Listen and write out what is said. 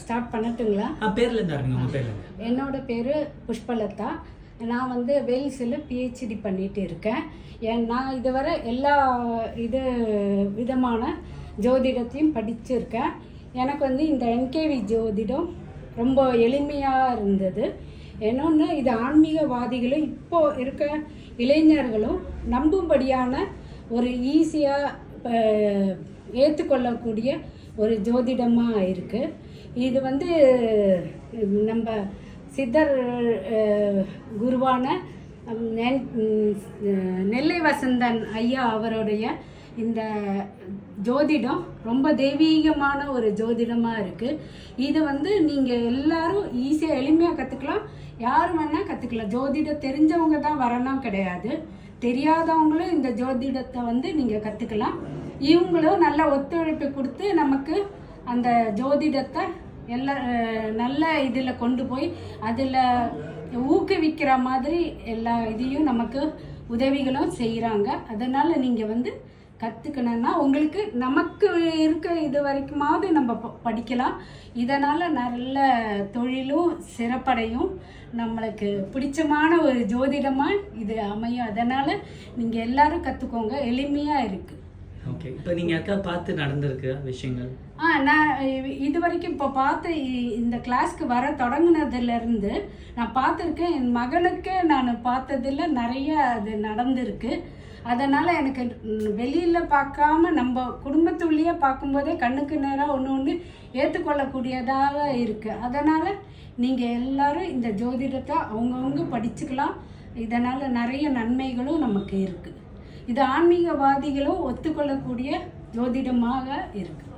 Start பண்ணட்டுங்களா? ஆ பேர்ல இருந்து ஆரம்பிங்க உங்க பேர்ல இருந்து. என்னோட பேர் புஷ்பலதா. நான் வந்து வேல்ஸில் பிஹெச்டி பண்ணிட்டு இருக்கேன். ஏன் நான் இதுவரை எல்லா இது விதமான ஜோதிடத்தையும் படிச்சிருக்கேன். எனக்கு வந்து இந்த என்கேவி ஜோதிடம் ரொம்ப எளிமையாக இருந்தது. இன்னொன்று இது ஆன்மீகவாதிகளும் இப்போ இருக்க இளைஞர்களும் நம்பும்படியான ஒரு ஈஸியாக ஏற்றுக்கொள்ளக்கூடிய ஒரு ஜோதிடமாக இருக்குது இது வந்து நம்ம சித்தர் குருவான நென்- நெல்லை வசந்தன் ஐயா அவருடைய இந்த ஜோதிடம் ரொம்ப தெய்வீகமான ஒரு ஜோதிடமாக இருக்குது இது வந்து நீங்கள் எல்லாரும் ஈஸியாக எளிமையாக கற்றுக்கலாம் யார் வேணால் கற்றுக்கலாம் ஜோதிடம் தெரிஞ்சவங்க தான் வரணும் கிடையாது. தெரியாதவங்களும் இந்த ஜோதிடத்தை வந்து நீங்கள் கற்றுக்கலாம் இவங்களும் நல்ல ஒத்துழைப்பு கொடுத்து நமக்கு அந்த ஜோதிடத்தை எல்லா நல்ல இதில் கொண்டு போய் அதில் ஊக்குவிக்கிற மாதிரி எல்லா இதையும் நமக்கு உதவிகளும் செய்கிறாங்க அதனால் நீங்கள் வந்து கற்றுக்கணுன்னா உங்களுக்கு நமக்கு இருக்க இது வரைக்குமாவது நம்ம ப- படிக்கலாம். இதனால் நல்ல தொழிலும் சிறப்படையும். நம்மளுக்கு பிடிச்சமான ஒரு ஜோதிடமாக இது அமையும். அதனால் நீங்கள் எல்லாரும் கற்றுக்கோங்க எளிமையாக இருக்குது ஓகே இப்போ நீங்க யாருக்காவது பார்த்து நடந்திருக்கு விஷயங்கள்? ஆ நான் இது வரைக்கும் இப்போ பார்த்த இந்த கிளாஸ்க்கு வர தொடங்கினதுலேருந்து நான் பார்த்துருக்கேன். என் மகனுக்கு நான் பார்த்ததில் நிறைய அது நடந்திருக்கு. அதனால் எனக்கு வெளியில் பார்க்காம நம்ம குடும்பத்துள்ளேயே பார்க்கும்போதே கண்ணுக்கு நேராக ஒன்று ஒன்று ஏற்றுக்கொள்ளக்கூடியதாக இருக்குது அதனால் நீங்கள் எல்லாரும் இந்த ஜோதிடத்தை அவங்கவுங்க படிச்சுக்கலாம். இதனால் நிறைய நன்மைகளும் நமக்கு இருக்குது இது ஆன்மீகவாதிகளும் ஒத்துக்கொள்ளக்கூடிய ஜோதிடமாக இருக்குது